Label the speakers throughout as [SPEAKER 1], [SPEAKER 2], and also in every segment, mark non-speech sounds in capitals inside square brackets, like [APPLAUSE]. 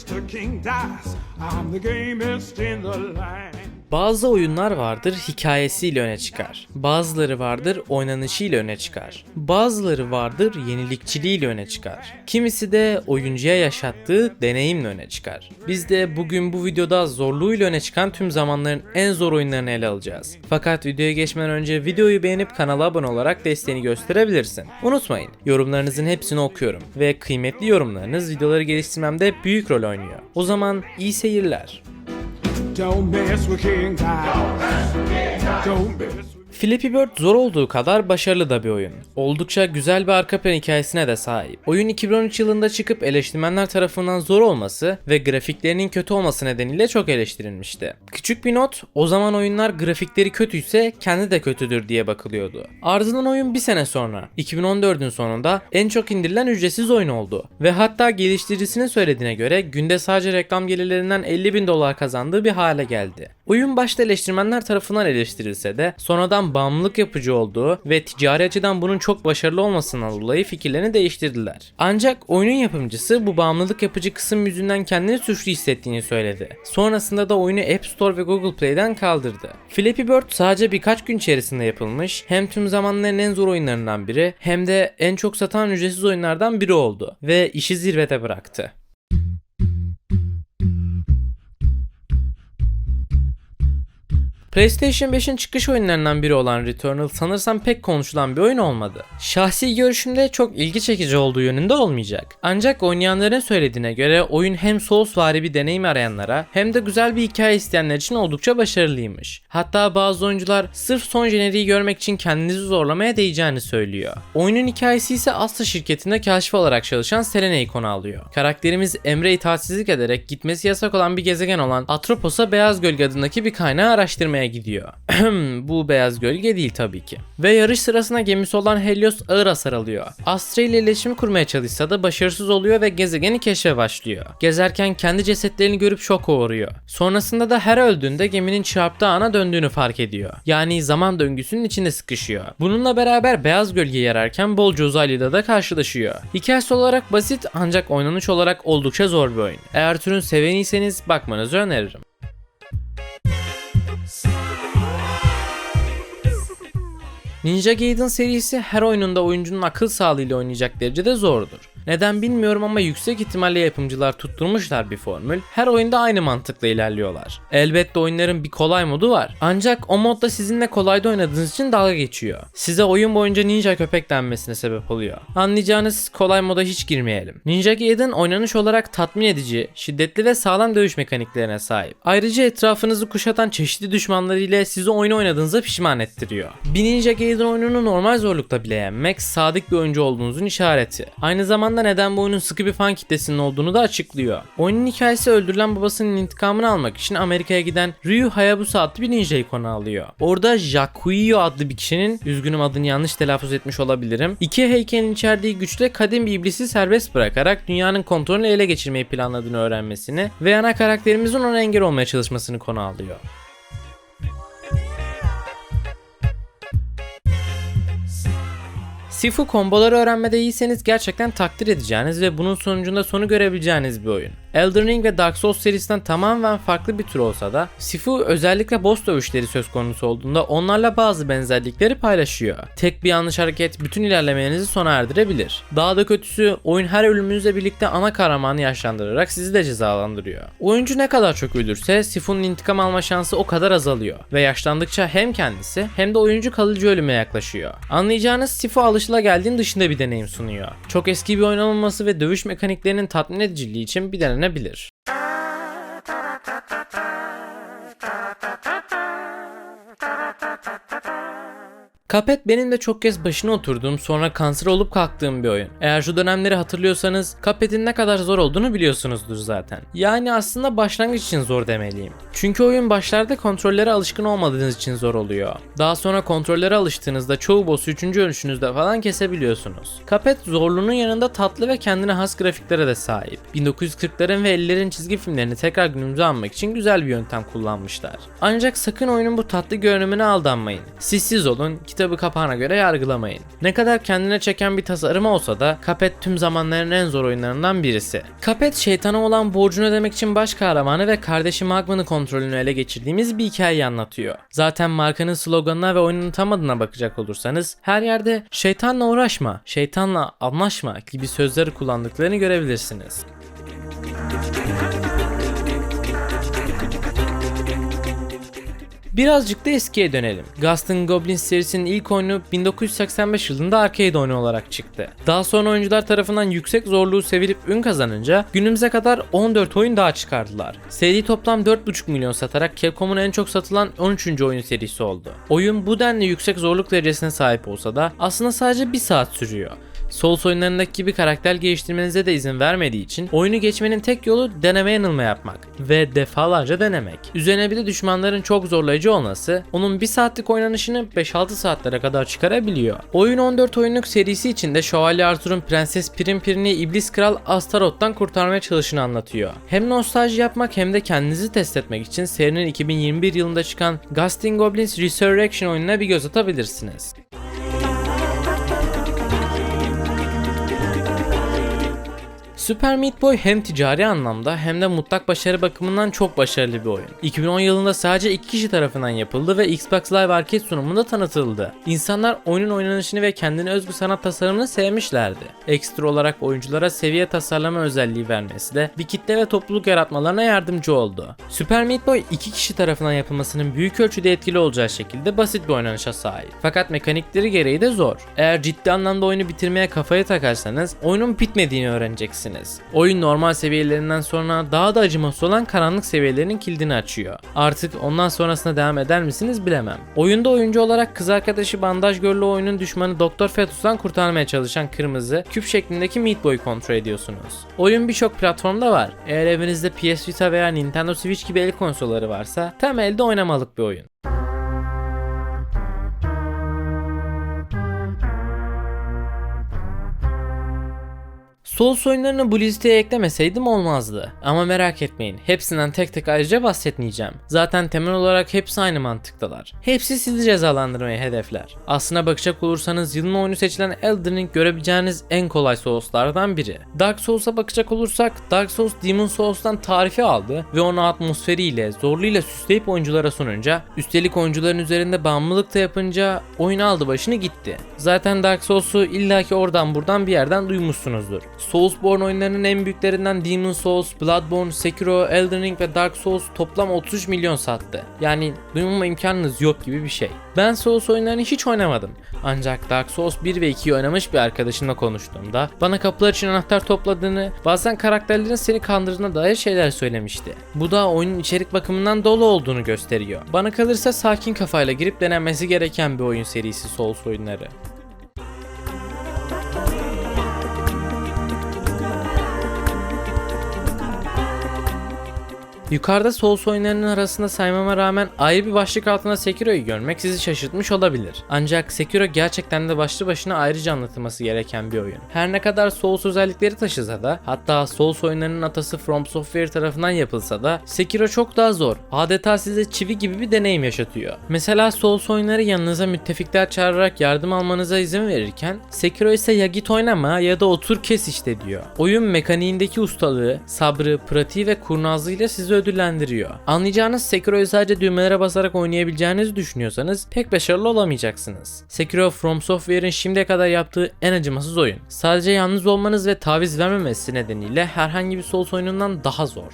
[SPEAKER 1] Mr. King dies. I'm the gamest in the land.
[SPEAKER 2] Bazı oyunlar vardır hikayesiyle öne çıkar. Bazıları vardır oynanışıyla öne çıkar. Bazıları vardır yenilikçiliğiyle öne çıkar. Kimisi de oyuncuya yaşattığı deneyimle öne çıkar. Biz de bugün bu videoda zorluğuyla öne çıkan tüm zamanların en zor oyunlarını ele alacağız. Fakat videoya geçmeden önce videoyu beğenip kanala abone olarak desteğini gösterebilirsin. Unutmayın yorumlarınızın hepsini okuyorum ve kıymetli yorumlarınız videoları geliştirmemde büyük rol oynuyor. O zaman iyi seyirler.
[SPEAKER 1] Don't mess with King Kong. Don't mess with King Don't mess with
[SPEAKER 2] Flappy Bird zor olduğu kadar başarılı da bir oyun. Oldukça güzel bir arka plan hikayesine de sahip. Oyun 2013 yılında çıkıp eleştirmenler tarafından zor olması ve grafiklerinin kötü olması nedeniyle çok eleştirilmişti. Küçük bir not, o zaman oyunlar grafikleri kötüyse kendi de kötüdür diye bakılıyordu. Ardından oyun bir sene sonra, 2014'ün sonunda en çok indirilen ücretsiz oyun oldu. Ve hatta geliştiricisinin söylediğine göre günde sadece reklam gelirlerinden 50 bin dolar kazandığı bir hale geldi. Oyun başta eleştirmenler tarafından eleştirilse de sonradan bağımlılık yapıcı olduğu ve ticari açıdan bunun çok başarılı olmasından dolayı fikirlerini değiştirdiler. Ancak oyunun yapımcısı bu bağımlılık yapıcı kısım yüzünden kendini suçlu hissettiğini söyledi. Sonrasında da oyunu App Store ve Google Play'den kaldırdı. Flappy Bird sadece birkaç gün içerisinde yapılmış, hem tüm zamanların en zor oyunlarından biri hem de en çok satan ücretsiz oyunlardan biri oldu ve işi zirvede bıraktı. PlayStation 5'in çıkış oyunlarından biri olan Returnal sanırsam pek konuşulan bir oyun olmadı. Şahsi görüşümde çok ilgi çekici olduğu yönünde olmayacak. Ancak oynayanların söylediğine göre oyun hem Soulsvari bir deneyim arayanlara hem de güzel bir hikaye isteyenler için oldukça başarılıymış. Hatta bazı oyuncular sırf son jeneriği görmek için kendinizi zorlamaya değeceğini söylüyor. Oyunun hikayesi ise Astra şirketinde kaşif olarak çalışan Selena'yı konu alıyor. Karakterimiz Emre itaatsizlik ederek gitmesi yasak olan bir gezegen olan Atropos'a Beyaz Gölge adındaki bir kaynağı araştırmaya gidiyor. [CLEARS THROAT] Bu beyaz gölge değil tabii ki. Ve yarış sırasında gemisi olan Helios ağır hasar alıyor. Astra ile iletişim kurmaya çalışsa da başarısız oluyor ve gezegeni keşfe başlıyor. Gezerken kendi cesetlerini görüp şoka uğruyor. Sonrasında da her öldüğünde geminin çarptığı ana döndüğünü fark ediyor. Yani zaman döngüsünün içinde sıkışıyor. Bununla beraber beyaz gölgeyi ararken bolca uzaylıyla da karşılaşıyor. Hikayesi olarak basit ancak oynanış olarak oldukça zor bir oyun. Eğer türün seveniyseniz bakmanızı öneririm. Ninja Gaiden serisi her oyununda oyuncunun akıl sağlığıyla oynayacak derecede zordur. Neden bilmiyorum ama yüksek ihtimalle yapımcılar tutturmuşlar bir formül. Her oyunda aynı mantıkla ilerliyorlar. Elbette oyunların bir kolay modu var. Ancak o modda sizinle kolayda oynadığınız için dalga geçiyor. Size oyun boyunca ninja köpek denmesine sebep oluyor. Anlayacağınız kolay moda hiç girmeyelim. Ninja Gaiden oynanış olarak tatmin edici, şiddetli ve sağlam dövüş mekaniklerine sahip. Ayrıca etrafınızı kuşatan çeşitli düşmanlar ile sizi oyunu oynadığınızda pişman ettiriyor. Bir Ninja Gaiden oyununu normal zorlukta bile yenmek sadık bir oyuncu olduğunuzun işareti. Aynı zamanda neden bu oyunun sıkı bir fan kitlesinin olduğunu da açıklıyor. Oyunun hikayesi öldürülen babasının intikamını almak için Amerika'ya giden Ryu Hayabusa adlı bir ninjayı konu alıyor. Orada Jakuyo adlı bir kişinin, üzgünüm adını yanlış telaffuz etmiş olabilirim, iki heykelin içerdiği güçle kadim bir iblisi serbest bırakarak dünyanın kontrolünü ele geçirmeyi planladığını öğrenmesini ve ana karakterimizin ona engel olmaya çalışmasını konu alıyor. Sifu komboları öğrenmede iyiyseniz gerçekten takdir edeceğiniz ve bunun sonucunda sonu görebileceğiniz bir oyun. Elden Ring ve Dark Souls serisinden tamamen farklı bir tür olsa da Sifu özellikle boss dövüşleri söz konusu olduğunda onlarla bazı benzerlikleri paylaşıyor. Tek bir yanlış hareket bütün ilerlemenizi sona erdirebilir. Daha da kötüsü oyun her ölümünüzle birlikte ana kahramanı yaşlandırarak sizi de cezalandırıyor. Oyuncu ne kadar çok ölürse Sifu'nun intikam alma şansı o kadar azalıyor ve yaşlandıkça hem kendisi hem de oyuncu kalıcı ölüme yaklaşıyor. Anlayacağınız Sifu alışılageldiğin dışında bir deneyim sunuyor. Çok eski bir oyun olmaması ve dövüş mekaniklerinin tatmin ediciliği için bir denenebilir. Cuphead benim de çok kez başına oturduğum sonra kanser olup kalktığım bir oyun. Eğer şu dönemleri hatırlıyorsanız Cuphead'in ne kadar zor olduğunu biliyorsunuzdur zaten. Yani aslında başlangıç için zor demeliyim. Çünkü oyun başlarda kontrollere alışkın olmadığınız için zor oluyor. Daha sonra kontrollere alıştığınızda çoğu boss'u 3. ölüşünüzde falan kesebiliyorsunuz. Cuphead zorluğunun yanında tatlı ve kendine has grafiklere de sahip. 1940'ların ve 50'lerin çizgi filmlerini tekrar günümüze almak için güzel bir yöntem kullanmışlar. Ancak sakın oyunun bu tatlı görünümüne aldanmayın. Siz olun, kitap kitabı kapağına göre yargılamayın. Ne kadar kendine çeken bir tasarım olsa da Cuphead tüm zamanların en zor oyunlarından birisi. Cuphead şeytana olan borcunu ödemek için baş kahramanı ve kardeşi Magma'nın kontrolünü ele geçirdiğimiz bir hikayeyi anlatıyor. Zaten markanın sloganına ve oyunun tam adına bakacak olursanız her yerde şeytanla uğraşma, şeytanla anlaşma gibi sözleri kullandıklarını görebilirsiniz. Birazcık da eskiye dönelim. And Goblins serisinin ilk oyunu 1985 yılında arcade oyunu olarak çıktı. Daha sonra oyuncular tarafından yüksek zorluğu sevilip ün kazanınca günümüze kadar 14 oyun daha çıkardılar. Seri toplam 4,5 milyon satarak Capcom'un en çok satılan 13. oyun serisi oldu. Oyun bu denli yüksek zorluk derecesine sahip olsa da aslında sadece 1 saat sürüyor. Souls oyunlarındaki gibi karakter geliştirmenize de izin vermediği için oyunu geçmenin tek yolu deneme yanılma yapmak ve defalarca denemek. Üzerine bir de düşmanların çok zorlayıcı olması onun 1 saatlik oynanışını 5-6 saatlere kadar çıkarabiliyor. Oyun 14 oyunluk serisi içinde Şövalye Arthur'un Prenses Pirinpirin'i İblis Kral Astaroth'tan kurtarmaya çalışını anlatıyor. Hem nostalji yapmak hem de kendinizi test etmek için serinin 2021 yılında çıkan and Goblins Resurrection oyununa bir göz atabilirsiniz. Super Meat Boy hem ticari anlamda hem de mutlak başarı bakımından çok başarılı bir oyun. 2010 yılında sadece iki kişi tarafından yapıldı ve Xbox Live Arcade sunumunda tanıtıldı. İnsanlar oyunun oynanışını ve kendine özgü sanat tasarımını sevmişlerdi. Ekstra olarak oyunculara seviye tasarlama özelliği vermesi de bir kitle ve topluluk yaratmalarına yardımcı oldu. Super Meat Boy iki kişi tarafından yapılmasının büyük ölçüde etkili olacağı şekilde basit bir oynanışa sahip. Fakat mekanikleri gereği de zor. Eğer ciddi anlamda oyunu bitirmeye kafayı takarsanız oyunun bitmediğini öğreneceksiniz. Oyun normal seviyelerinden sonra daha da acımasız olan karanlık seviyelerinin kilidini açıyor. Artık ondan sonrasına devam eder misiniz bilemem. Oyunda oyuncu olarak kız arkadaşı bandaj görlü oyunun düşmanı Dr. Fetus'tan kurtarmaya çalışan kırmızı, küp şeklindeki Meat Boy'u kontrol ediyorsunuz. Oyun birçok platformda var. Eğer evinizde PS Vita veya Nintendo Switch gibi el konsolları varsa temelde oynamalık bir oyun. Souls oyunlarını bu listeye eklemeseydim olmazdı. Ama merak etmeyin, hepsinden tek tek ayrıca bahsetmeyeceğim. Zaten temel olarak hepsi aynı mantıktalar. Hepsi sizi cezalandırmayı hedefler. Aslına bakacak olursanız yılın oyunu seçilen Elden Ring görebileceğiniz en kolay Souls'lardan biri. Dark Souls'a bakacak olursak Dark Souls Demon Souls'tan tarifi aldı ve onu atmosferiyle, zorluğuyla süsleyip oyunculara sununca, üstelik oyuncuların üzerinde bağımlılık da yapınca oyun aldı başını gitti. Zaten Dark Souls'u illaki oradan buradan bir yerden duymuşsunuzdur. Soulsborne oyunlarının en büyüklerinden Demon Souls, Bloodborne, Sekiro, Elden Ring ve Dark Souls toplam 33 milyon sattı. Yani duymama imkanınız yok gibi bir şey. Ben Souls oyunlarını hiç oynamadım. Ancak Dark Souls 1 ve 2'yi oynamış bir arkadaşımla konuştuğumda bana kapılar için anahtar topladığını, bazen karakterlerin seni kandırdığına dair şeyler söylemişti. Bu da oyunun içerik bakımından dolu olduğunu gösteriyor. Bana kalırsa sakin kafayla girip denenmesi gereken bir oyun serisi Souls oyunları. Yukarıda Souls oyunlarının arasında saymama rağmen ayrı bir başlık altında Sekiro'yu görmek sizi şaşırtmış olabilir. Ancak Sekiro gerçekten de başlı başına ayrıca anlatılması gereken bir oyun. Her ne kadar Souls özellikleri taşısa da hatta Souls oyunlarının atası From Software tarafından yapılsa da Sekiro çok daha zor. Adeta size çivi gibi bir deneyim yaşatıyor. Mesela Souls oyunları yanınıza müttefikler çağırarak yardım almanıza izin verirken Sekiro ise ya git oynama ya da otur kes işte diyor. Oyun mekaniğindeki ustalığı, sabrı, pratiği ve kurnazlığıyla sizi ödüllendiriyor. Anlayacağınız Sekiro'yu sadece düğmelere basarak oynayabileceğinizi düşünüyorsanız pek başarılı olamayacaksınız. Sekiro From Software'in şimdiye kadar yaptığı en acımasız oyun. Sadece yalnız olmanız ve taviz vermemesi nedeniyle herhangi bir Souls oyunundan daha zor.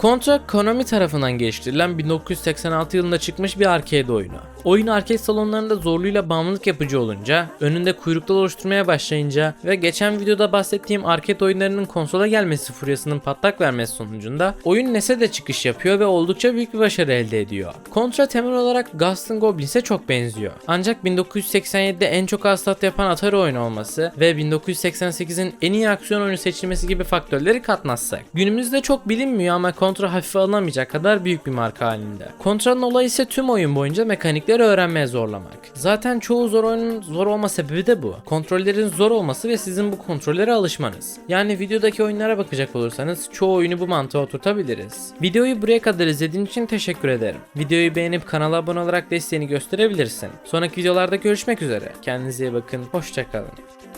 [SPEAKER 2] Contra Konami tarafından geliştirilen 1986 yılında çıkmış bir arcade oyunu. Oyun arcade salonlarında zorluğuyla bağımlılık yapıcı olunca, önünde kuyruklar oluşturmaya başlayınca ve geçen videoda bahsettiğim arcade oyunlarının konsola gelmesi furyasının patlak vermesi sonucunda oyun NES'e de çıkış yapıyor ve oldukça büyük bir başarı elde ediyor. Contra temel olarak Ghosts and Goblins'e çok benziyor. Ancak 1987'de en çok hasılat yapan Atari oyunu olması ve 1988'in en iyi aksiyon oyunu seçilmesi gibi faktörleri katmazsak. Günümüzde çok bilinmiyor ama Contra hafife alınamayacak kadar büyük bir marka halinde. Contra'nın olayı ise tüm oyun boyunca mekanikleri mekanikleri öğrenmeye zorlamak. Zaten çoğu zor oyunun zor olma sebebi de bu. Kontrollerin zor olması ve sizin bu kontrollere alışmanız. Yani videodaki oyunlara bakacak olursanız çoğu oyunu bu mantığa oturtabiliriz. Videoyu buraya kadar izlediğin için teşekkür ederim. Videoyu beğenip kanala abone olarak desteğini gösterebilirsin. Sonraki videolarda görüşmek üzere. Kendinize iyi bakın. Hoşçakalın.